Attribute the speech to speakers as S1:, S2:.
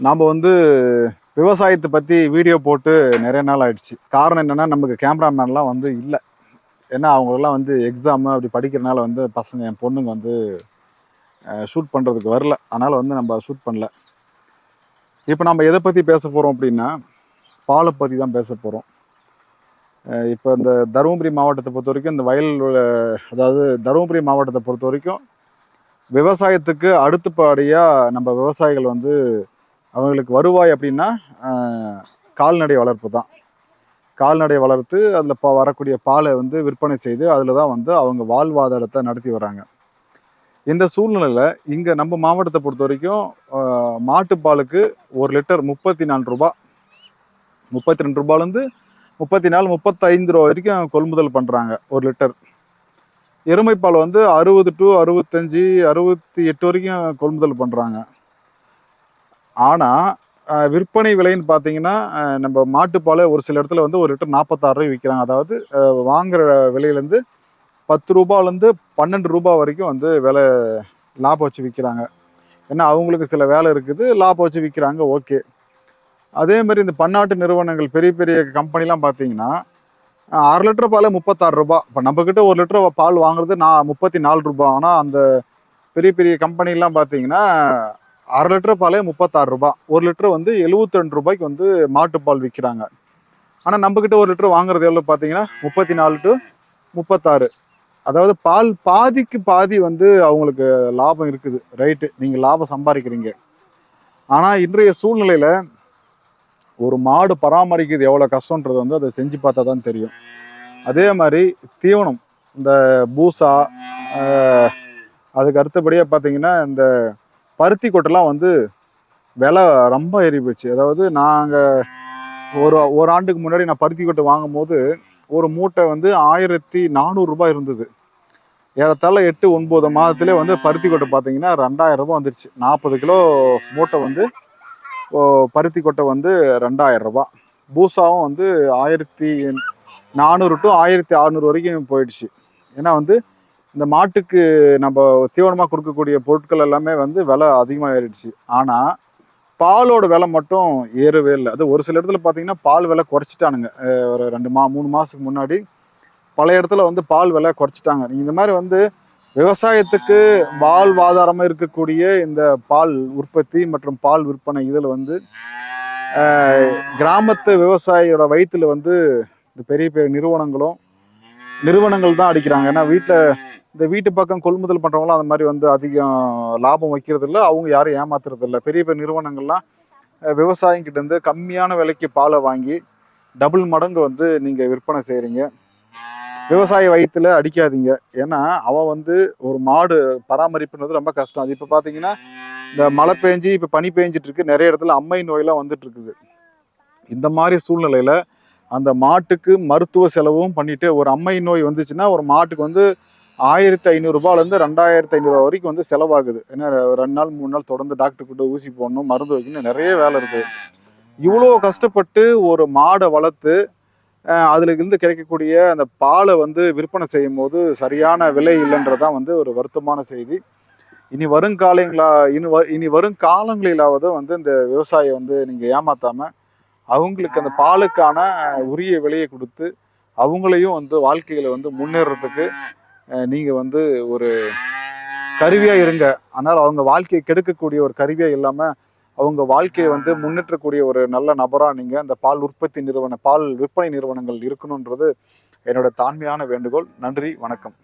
S1: நாம் வந்து விவசாயத்தை பற்றி வீடியோ போட்டு நிறைய நாள் ஆயிடுச்சு. காரணம் என்னென்னா நமக்கு கேமராமேன்லாம் வந்து இல்லை. ஏன்னா அவங்களெல்லாம் வந்து எக்ஸாமு அப்படி படிக்கிறனால வந்து பசங்க என் பொண்ணுங்க வந்து ஷூட் பண்ணுறதுக்கு வரல. அதனால் வந்து நம்ம ஷூட் பண்ணல. இப்போ நம்ம எதை பற்றி பேச போகிறோம் அப்படின்னா பாலை பற்றி தான் பேச போகிறோம் இப்போ இந்த தருமபுரி மாவட்டத்தை பொறுத்த வரைக்கும் இந்த வயல் அதாவது தருமபுரி மாவட்டத்தை பொறுத்த வரைக்கும் விவசாயத்துக்கு அடுத்தபடியாக நம்ம விவசாயிகள் வந்து அவங்களுக்கு வருவாய் அப்படின்னா கால்நடை வளர்ப்பு தான். கால்நடை வளர்த்து அதில் இப்போ வரக்கூடிய பாலை வந்து விற்பனை செய்து அதில் தான் வந்து அவங்க வாழ்வாதாரத்தை நடத்தி வராங்க இந்த சூழ்நிலையில் இங்கே நம்ம மாவட்டத்தை பொறுத்த வரைக்கும் மாட்டுப்பாலுக்கு ஒரு லிட்டர் முப்பத்தி நாலு ரூபா. முப்பத்தி ரெண்டு ரூபாலேருந்து முப்பத்தி நாலு முப்பத்தைந்து ரூபா வரைக்கும் கொள்முதல் பண்ணுறாங்க ஒரு லிட்டர். எருமைப்பால் வந்து அறுபது டு அறுபத்தஞ்சி அறுபத்தி எட்டு வரைக்கும் கொள்முதல் பண்ணுறாங்க ஆனால் விற்பனை விலைன்னு பார்த்தீங்கன்னா நம்ம மாட்டுப்பாலை ஒரு சில இடத்துல வந்து ஒரு லிட்டர் நாற்பத்தாறு ரூபாய் விற்கிறாங்க அதாவது அஹ், வாங்குற விலையிலேருந்து பத்து ரூபாலேருந்து பன்னெண்டு ரூபா வரைக்கும் வந்து விலை லாபம் வச்சு விற்கிறாங்க ஏன்னா அவங்களுக்கு சில வேலை இருக்குது லாபம் வச்சு விற்கிறாங்க ஓகே. அதே மாதிரி இந்த பன்னாட்டு நிறுவனங்கள் பெரிய பெரிய கம்பெனிலாம் பார்த்தீங்கன்னா அரை லிட்டர் பால் முப்பத்தாறு ரூபாய். இப்போ நம்மக்கிட்ட ஒரு லிட்டர் பால் வாங்குறது நான் முப்பத்தி நாலு ரூபா ஆனால் அந்த பெரிய பெரிய கம்பெனிலாம் பார்த்தீங்கன்னா அரை லிட்டர் பாலே முப்பத்தாறு ரூபாய் ஒரு லிட்டர் வந்து 72 ரெண்டு ரூபாய்க்கு வந்து மாட்டுப்பால் விற்கிறாங்க ஆனால் நம்மக்கிட்ட ஒரு லிட்டர் வாங்குறது எவ்வளோ பார்த்தீங்கன்னா முப்பத்தி நாலு டு முப்பத்தாறு. அதாவது பால் பாதிக்கு பாதி வந்து அவங்களுக்கு லாபம் இருக்குது. ரைட்டு நீங்கள் லாபம் சம்பாதிக்கிறீங்க. ஆனால் இன்றைய சூழ்நிலையில் ஒரு மாடு பராமரிக்கிறது எவ்வளோ கஷ்டன்றது வந்து அதை செஞ்சு பார்த்தா தான் தெரியும். அதே மாதிரி தீவனம் இந்த பூசா அதுக்கு அடுத்தபடியாக பார்த்தீங்கன்னா இந்த பருத்தி கொட்டைலாம் வந்து விலை ரொம்ப ஏறி போச்சு. அதாவது நாங்கள் ஒரு ஒரு ஆண்டுக்கு முன்னாடி நான் பருத்தி கொட்டை வாங்கும்போது ஒரு மூட்டை வந்து ஆயிரத்தி நானூறுரூபா இருந்தது. ஏறத்தாழ எட்டு ஒன்பது மாதத்துலேயே வந்து பருத்தி கொட்டை பார்த்தீங்கன்னா ரெண்டாயிரம் ரூபா வந்துருச்சு. நாற்பது கிலோ மூட்டை வந்து ஓ, பருத்தி கொட்டை வந்து ரெண்டாயிரம் பூசாவும் வந்து ஆயிரத்தி நானூறு டு ஆயிரத்தி அறநூறு வரைக்கும் போயிடுச்சு. ஏன்னா வந்து இந்த மாட்டுக்கு நம்ம தீவனமாக கொடுக்கக்கூடிய பொருட்கள் எல்லாமே வந்து விலை அதிகமாகிடுச்சு ஆனால் பாலோட விலை மட்டும் ஏறவே இல்லை. அது ஒரு சில இடத்துல பார்த்தீங்கன்னா பால் விலை குறைச்சிட்டானுங்க. ஒரு ரெண்டு மா மூணு மாதத்துக்கு முன்னாடி பல இடத்துல வந்து பால் விலை குறைச்சிட்டாங்க. நீங்கள் இந்த மாதிரி வந்து விவசாயத்துக்கு வாழ்வாதாரமாக இருக்கக்கூடிய இந்த பால் உற்பத்தி மற்றும் பால் விற்பனை இதில் வந்து கிராமத்து விவசாயியோட வயிற்றுல வந்து இந்த பெரிய பெரிய நிறுவனங்களும் நிறுவனங்கள் தான் அடிக்கிறாங்க. ஏன்னா வீட்டில் இந்த வீட்டு பக்கம் கொள்முதல் பண்ணுறவங்களாம் அந்த மாதிரி வந்து அதிகம் லாபம் வைக்கிறதில்ல. அவங்க யாரும் ஏமாத்துறதில்ல. பெரிய பெரிய நிறுவனங்கள்லாம் விவசாயிங்கிட்டேருந்து இருந்து கம்மியான விலைக்கு பாலை வாங்கி டபுள் மடங்கு வந்து நீங்கள் விற்பனை செய்கிறீங்க விவசாய வயிற்றுல அடிக்காதீங்க. ஏன்னா அவன் வந்து ஒரு மாடு பராமரிப்புன்றது ரொம்ப கஷ்டம். அது இப்போ பார்த்தீங்கன்னா இந்த மழை பெஞ்சு இப்போ பனி பெஞ்சிட்டு இருக்கு. நிறைய இடத்துல அம்மை நோயெல்லாம் வந்துட்டு இருக்குது. இந்த மாதிரி சூழ்நிலையில் அந்த மாட்டுக்கு மருத்துவ செலவும் பண்ணிட்டு ஒரு அம்மை நோய் வந்துச்சுன்னா ஒரு மாட்டுக்கு வந்து ஆயிரத்தி ஐநூறுரூபாலேருந்து ரெண்டாயிரத்தி ஐநூறுரூவா வரைக்கும் வந்து செலவாகுது. ஏன்னா ரெண்டு நாள் மூணு நாள் தொடர்ந்து டாக்டர் கிட்ட ஊசி போடணும் மருந்து வைக்கணும் நிறைய வேலை இருக்குது இவ்வளோ கஷ்டப்பட்டு ஒரு மாடை வளர்த்து அதில் இருந்து கிடைக்கக்கூடிய அந்த பாலை வந்து விற்பனை செய்யும் போது சரியான விலை இல்லைன்றதான் வந்து ஒரு வருத்தமான செய்தி. இனி வருங்காலங்களா இனி வ இனி வரும் காலங்களிலாவது வந்து இந்த விவசாயியை வந்து நீங்கள் ஏமாற்றாமல் அவங்களுக்கு அந்த பாலுக்கான உரிய விலையை கொடுத்து அவங்களையும் வந்து வாழ்க்கையில் வந்து முன்னேறதுக்கு நீங்கள் வந்து ஒரு கருவியாக இருங்க. ஆனால் அவங்க வாழ்க்கையை கெடுக்கக்கூடிய ஒரு கருவியாக இல்லாமல் அவங்க வாழ்க்கையை வந்து முன்னேற்றக்கூடிய ஒரு நல்ல நபராக நீங்கள் அந்த பால் உற்பத்தி நிறுவன பால் விற்பனை நிறுவனங்கள் இருக்கணுன்றது என்னோட தாண்மையான வேண்டுகோள். நன்றி வணக்கம்.